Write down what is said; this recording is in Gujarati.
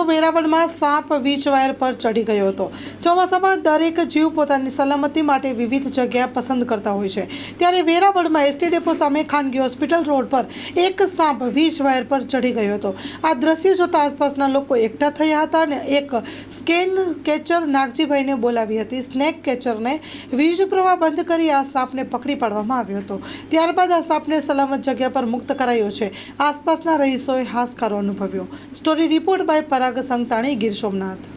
તો વેરાવળમાં સાપ વીજ વાયર પર ચડી ગયો હતો. ચોમાસામાં દરેક જીવ પોતાની સલામતી માટે વિવિધ જગ્યા પસંદ કરતા હોય છે. ત્યારે વેરાવળમાં એસટી ડેપો સામે ખાનગી હોસ્પિટલ રોડ પર એક સાપ વીજ વાયર પર ચડી ગયો હતો. આ દ્રશ્ય જોતા આસપાસના લોકો એકઠા થયા હતા અને એક સ્કેન કેચર નાગજીભાઈને બોલાવી હતી. સ્નેક કેચરને વીજ પ્રવાહ બંધ કરી આ સાપને પકડી પાડવામાં આવ્યો હતો. ત્યારબાદ આ સાપને સલામત જગ્યા પર મુક્ત કરાયો છે. આસપાસના રહીશોએ હાશકારો અનુભવ્યો. Story report by Parag Santani Gir Somnath.